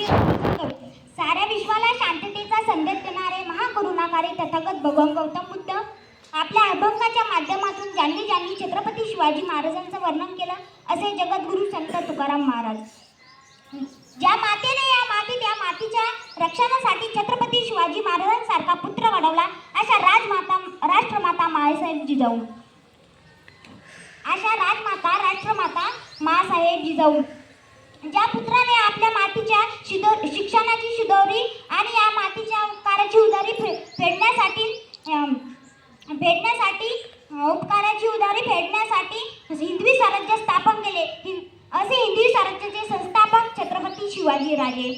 साऱ्या विश्वाला शांततेचा संदेश देणारे महाकरुणाकारी तथागत भगवान गौतम बुद्ध आपल्या अभंगाच्या माध्यमातून ज्यांनी ज्यांनी छत्रपती शिवाजी महाराजांचं वर्णन केलं असे जगद्गुरु संत तुकाराम महाराज. ज्या मातेने या माती त्या मातीच्या रक्षणासाठी छत्रपती शिवाजी महाराजांसारखा पुत्र घडवला अशा राजमाता राष्ट्रमाता माळेसाहेब जिजाऊ अशा राजमाता राष्ट्रमाता मासाहेब जिजाऊ ज्या पुत्राने शिदो शिक्षणाची शिदोरी आणि या मातीच्या उपकाराची उदारी फे फेडण्यासाठी फेडण्यासाठी उपकाराची उदारी फेडण्यासाठी हिंदवी स्वराज्य स्थापन केले. असे हिंदवी स्वराज्याचे संस्थापक छत्रपती शिवाजी राजे.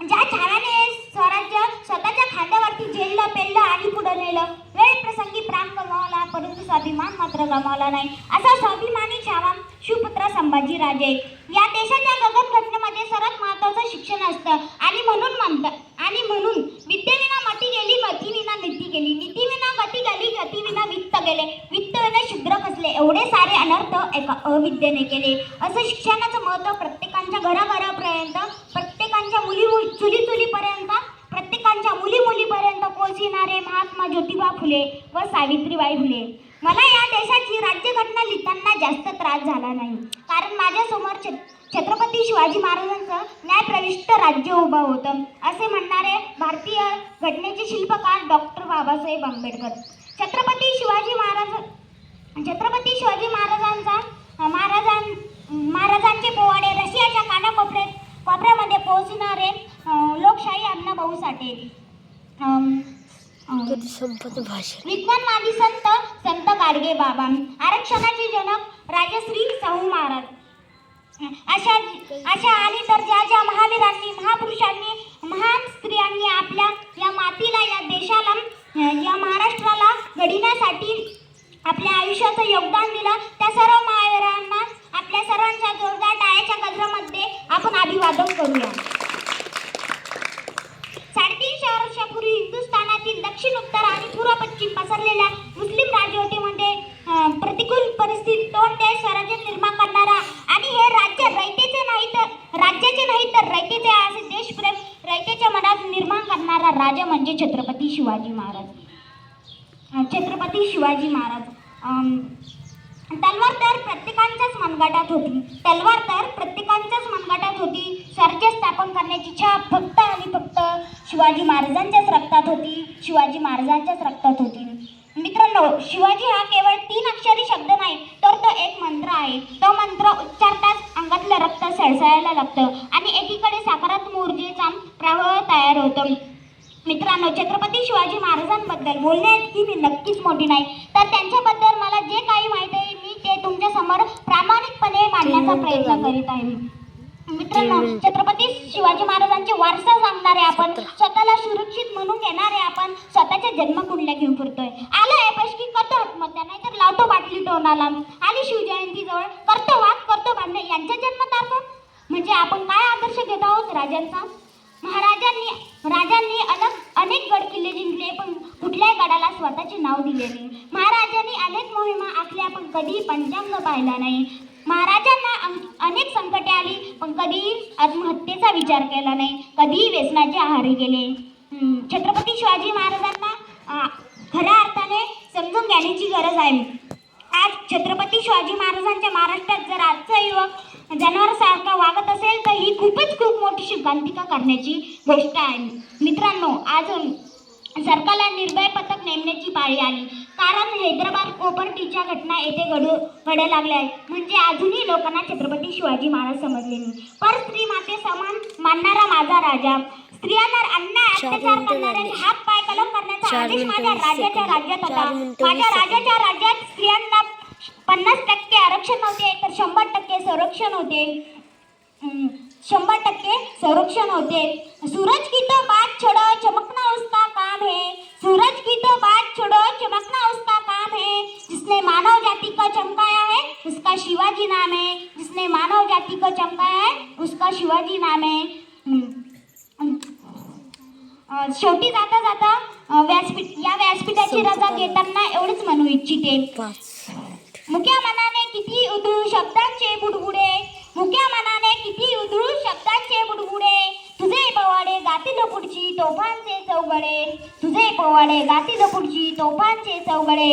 ज्या छाव्याने स्वराज्य स्वतःच्या खांद्यावरती झेललं पेललं आणि पुढे नेलं. वेळ प्रसंगी प्राण गमावला परंतु स्वाभिमान मात्र गमावला नाही. असा स्वाभिमानी छावा शिवपुत्र संभाजी राजे या देशाच्या गगन घटनेमध्ये सर्वात महत्वाचं शिक्षण असतं आणि म्हणून म्हणतात आणि म्हणून विद्येविना मती गेली मतीविना नीती गेली नीतीविना गती गेली गतीविना वित्त गेले वित्तविना शूद्र खचले एवढे सारे अनर्थ एका अविद्येने केले. असं शिक्षणाचं महत्त्व प्रत्येकांच्या घराघरापर्यंत प्रत्येकांच्या मुली चुली चुलीपर्यंत प्रत्येकांच्या मुली मुलीपर्यंत पोहोचविणारे महात्मा ज्योतिबा फुले व सावित्रीबाई फुले. मला या देशाची राज्यघटना लिहिताना जास्त त्रास झाला नाही. कारण माझ्यासमोर छ छत्रपती शिवाजी महाराजांचं न्यायप्रविष्ट राज्य उभं होतं असे म्हणणारे भारतीय घटनेचे शिल्पकार डॉक्टर बाबासाहेब आंबेडकर. छत्रपती शिवाजी महाराज छत्रपती शिवाजी महाराजांचा महाराजां महाराजांचे पोवाडे रशियाच्या कानाकोपऱ्यात कोपऱ्यामध्ये पोहोचणारे लोकशाही अण्णा भाऊ साठे. विज्ञानवादी संत संत गाडगे बाबा. आरक्षणाचे जनक राजश्री शाहू महाराज. अशा अशा आणि तर ज्या ज्या महावीरांनी महापुरुषांनी महान स्त्रियांनी आपल्या या मातीला या देशाला या महाराष्ट्राला घडविण्यासाठी आपल्या आयुष्याचं योगदान दिलं. त्या सर्व महावीरांना आपल्या सर्वांच्या जोरदार टाळ्याच्या गजरामध्ये आपण अभिवादन करूया. साडेतीनशे वर्षापूर्वी हिंदुस्थानातील दक्षिण उत्तर आणि पूर्व पश्चिम पसरलेल्या मुस्लिम राजवटीमध्ये प्रतिकूल परिस्थितीत तोंड देश स्वराज्य निर्माण करणारा आणि हे राज्य रयतेचे नाही तर राज्याचे नाही तर रयतेचे असे देशप्रेम रयतेच्या मनात निर्माण करणारा राजा म्हणजे छत्रपती शिवाजी महाराज. छत्रपती शिवाजी महाराज. तलवार तर प्रत्येकाच्याच मनगटात होती. तलवार तर प्रत्येकाच्याच मनगटात होती. स्वराज्य स्थापन करण्याची इच्छा फक्त आणि फक्त शिवाजी महाराजांच्याच रक्तात होती. शिवाजी महाराजांच्याच रक्तात होती. मित्रांनो शिवाजी हा केवळ तीन अक्षरी शब्द नाही तर तो एक मंत्र आहे. तो मंत्र उच्चारताच अंगातलं रक्त सळसळायला लागतं आणि एकीकडे साकारात ऊर्जेचा प्रवाह तयार होतो. मित्रांनो छत्रपती शिवाजी महाराजांबद्दल बोलण्याइतकी मी नक्कीच मोठी नाही. तर त्यांच्याबद्दल मला जे काही माहिती आहे मी ते तुमच्यासमोर प्रामाणिकपणे मांडण्याचा प्रयत्न करीत आहे. मित्रांनो छत्रपती शिवाजी महाराजांचे वारसा सांगणारे आपण स्वतःला सुरक्षित म्हणून घेणारे आपण स्वतःच्या जन्मकुंडल्या घेऊन फिरतोय. आलं आहे की करतो आत्महत्या नाही तर लावतो बाटली तोंडाला आली शिवजयंती जवळ करतो वाद करतो भांडण. यांच्या जन्मतारख म्हणजे आपण काय आदर्श घेत आहोत राजांचा? महाराजांनी राजांनी अनेक अनेक गड किल्ले जिंकले पण कुठल्याही गडाला नाव दिलेले. महाराजांनी अनेक मोहिमा आखल्या पण कधी पंचांग पाहिला नाही. महाराजांना अन- अनेक संकटे आली पण कधी आत्महत्येचा विचार केला नाही. कधीही व्यसनाचे आहारी गेले. छत्रपती शिवाजी महाराजांना खऱ्या अर्थाने समजून घेण्याची गरज आहे. आज छत्रपती शिवाजी महाराजांच्या महाराष्ट्रात जर आजचा युवक जनावरासारखा वागत असेल तर ही खूपच खूप मोठी शुभांतिका करण्याची गोष्ट आहे. मित्रांनो आज सरकारला निर्भय पथक नेमण्याची पाळी आली. कारण हैदराबाद कोपर्टीच्या घटना येथे घडू घडायला लागल्या. आहेत म्हणजे अजूनही लोकांना छत्रपती शिवाजी महाराज समजले नाही. पर स्त्री माते समान मानणारा माझा राजा. स्त्रियांवर अन्याय चार अत्याचार करणाऱ्यांचे झाली. हात पाय कलम करण्याचा आदेश माझ्या राज्याच्या. राज्यात होता. माझ्या सेकंद. राज्याच्या राज्यात स्त्रियांना पन्नास टक्के आरक्षण होते तर शंभर टक्के संरक्षण होते. शंभर टक्के संरक्षण होते. सूरज की तो बात छोड़ो चमकना मानव जाति को चमकाया है उसका शिवाजी नाम है। जिसने मानव जाति को चमकाया है उसका शिवाजी नाम है। शेवटी जाता जाता व्यासपीठ या व्यासपीठाची रजा घेताना एवढेच म्हणू इच्छिते. मुक्या मनाने किती उधळू शब्दांचे बुडबुडे. मुक्या मनाने किती उधळू शब्दांचे बुडबुडे. तोफांचे चौगडे तुझे पोवाडे गातील पुढची तोफांचे चौगडे